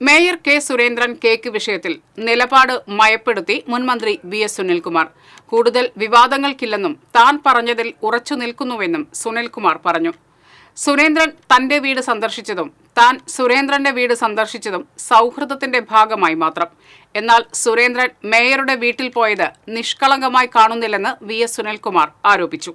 Mayor K Surendran cake വിഷയത്തിൽ നിലപാട് മയപ്പെടുത്തി മുൻമന്ത്രി വി എസ് സുനിൽകുമാർ. കൂടുതൽ വിവാദങ്ങൾക്കില്ലെന്നും താൻ പറഞ്ഞതിൽ ഉറച്ചു നിൽക്കുന്നുവെന്നും സുനിൽകുമാർ പറഞ്ഞു. സുരേന്ദ്രൻ തന്റെ വീട് സന്ദർശിച്ചതും താൻ സുരേന്ദ്രന്റെ വീട് സന്ദർശിച്ചതും സൗഹൃദത്തിന്റെ ഭാഗമായി മാത്രം. എന്നാൽ സുരേന്ദ്രൻ മേയറുടെ വീട്ടിൽ പോയത് നിഷ്കളങ്കമായി കാണുന്നില്ലെന്ന് വി എസ് സുനിൽകുമാർ ആരോപിച്ചു.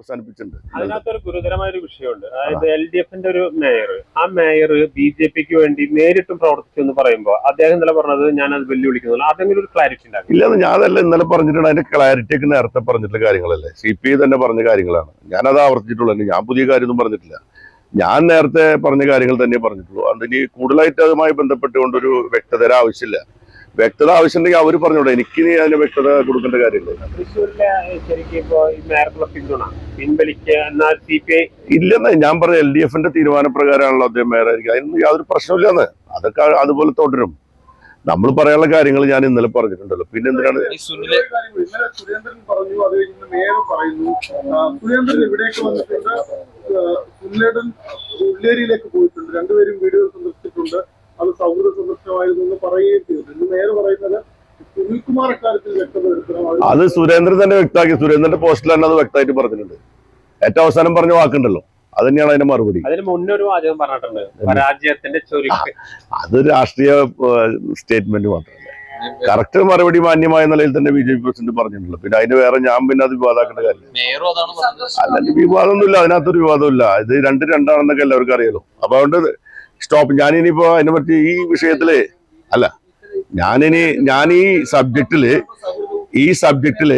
അവസാനിപ്പിച്ചിട്ടുണ്ട്. അതിനകത്തൊരു ഗുരുതരമായ ഒരു വിഷയമുണ്ട് അതായത് എൽ ഡി എഫിന്റെ ഒരു മേയർ. ആ മേയർ ബി ജെ പിക്ക് വേണ്ടി നേരിട്ടും പ്രവർത്തിച്ചു എന്ന് പറയുമ്പോൾ അദ്ദേഹം ഇന്നലെ പറഞ്ഞത് ഞാൻ അത് വെല്ലുവിളിക്കുന്നില്ല അതെങ്കിലും ഒരു ക്ലാരിറ്റി ഉണ്ടാകും ഇല്ല ഞാനല്ല ഇന്നലെ പറഞ്ഞിട്ടുണ്ട് അതിന്റെ ക്ലാരിറ്റി ഒക്കെ നേരത്തെ പറഞ്ഞിട്ടുള്ള കാര്യങ്ങളല്ലേ? സി പി ഐ തന്നെ പറഞ്ഞ കാര്യങ്ങളാണ്. ഞാനത് ആവർത്തിച്ചിട്ടുള്ളൂ. ഞാൻ പുതിയ കാര്യമൊന്നും പറഞ്ഞിട്ടില്ല. ഞാൻ നേരത്തെ പറഞ്ഞ കാര്യങ്ങൾ തന്നെ പറഞ്ഞിട്ടുള്ളൂ. അതിന് കൂടുതലായിട്ട് അതുമായി ബന്ധപ്പെട്ടുകൊണ്ടൊരു വ്യക്തത ആവശ്യമില്ല. വ്യക്തത ആവശ്യമുണ്ടെങ്കിൽ അവർ പറഞ്ഞോടെ എനിക്ക് ഇനി അതിന് വ്യക്തത കൊടുക്കേണ്ട കാര്യമില്ല തൃശ്ശൂരിലെ ശരിക്കും ഇപ്പോ ഈ മേയർക്കുള്ള പിന്തുണ പിൻവലിക്കുക എന്നാൽ സി പി ഐ ഇല്ലെന്ന് ഞാൻ പറഞ്ഞ എൽ ഡി എഫിന്റെ തീരുമാനപ്രകാരമാണല്ലോ അദ്ദേഹം മേയറായിരിക്കും അതിന് യാതൊരു പ്രശ്നമില്ലെന്ന് അതൊക്കെ അതുപോലെ തുടരും നമ്മൾ പറയാനുള്ള കാര്യങ്ങൾ ഞാൻ ഇന്നലെ പറഞ്ഞിട്ടുണ്ടല്ലോ പിന്നെ എന്തിനാണ് സുരേന്ദ്രൻ പറഞ്ഞു അത് കഴിഞ്ഞ് മേയർ പറയുന്നു സുരേന്ദ്രൻ ഇവിടേക്ക് വന്നിട്ടുണ്ട് ആ, സുനിലേടൻ ഉള്ളേരിയിലേക്ക് പോയിട്ടുണ്ട് രണ്ടുപേരും അത് എന്ന് പറയുകയും ചെയ്തു. ഇന്ന് നേരെ പറയുന്നത് സുനിൽകുമാർ അക്കാര്യത്തിൽ വ്യക്തത അത് സുരേന്ദ്രൻ തന്നെ വ്യക്തമാക്കി. സുരേന്ദ്രന്റെ പോസ്റ്റിൽ തന്നെ അത് വ്യക്തമായിട്ട് പറഞ്ഞിട്ടുണ്ട്. ഏറ്റവും അവസാനം പറഞ്ഞ വാക്കുണ്ടല്ലോ. അത് തന്നെയാണ് അതിന്റെ മറുപടി. അതിന് മുന്നേ ഒരു വാചകം പറഞ്ഞിട്ടുണ്ട്. പരാജയത്തിന്റെ ചൊരുക്ക്. അത് രാഷ്ട്രീയ സ്റ്റേറ്റ്മെന്റ് മാത്രമല്ല. കറക്റ്റ് മറുപടി മാന്യമായ നിലയിൽ തന്നെ ബി ജെ പി പ്രസിഡന്റ് പറഞ്ഞിട്ടുള്ളൂ പിന്നെ അതിന് വേറെ ഞാൻ പിന്നെ അത് വിവാദമാക്കേണ്ട കാര്യം മേയറും അതാണ് പറഞ്ഞത്. അല്ലെങ്കിൽ വിവാദമൊന്നുമില്ല. അതിനകത്തൊരു വിവാദമില്ല. ഇത് രണ്ട് രണ്ടാണെന്നൊക്കെ എല്ലാവർക്കും അറിയാലോ. അപ്പൊ അതുകൊണ്ട് സ്റ്റോപ്പ് ഞാനിനിപ്പോ അതിനെ പറ്റി ഈ വിഷയത്തിൽ അല്ല ഞാനിനി ഞാൻ ഈ സബ്ജക്റ്റിൽ ഈ സബ്ജക്റ്റിൽ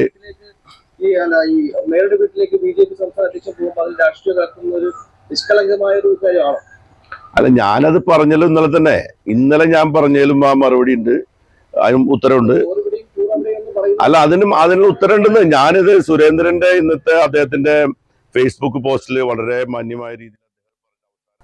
അല്ല ഞാനത് പറഞ്ഞല്ലോ ഇന്നലെ തന്നെ. ഇന്നലെ ഞാൻ പറഞ്ഞാലും ആ മറുപടി ഉണ്ട്. അതിനും ഉത്തരവുണ്ട്. അല്ല അതിനും അതിനുള്ള ഉത്തരവുണ്ടെന്ന് ഞാനിത് സുരേന്ദ്രന്റെ ഇന്നത്തെ അദ്ദേഹത്തിന്റെ ഫേസ്ബുക്ക് പോസ്റ്റിൽ വളരെ മാന്യമായ രീതിയിൽ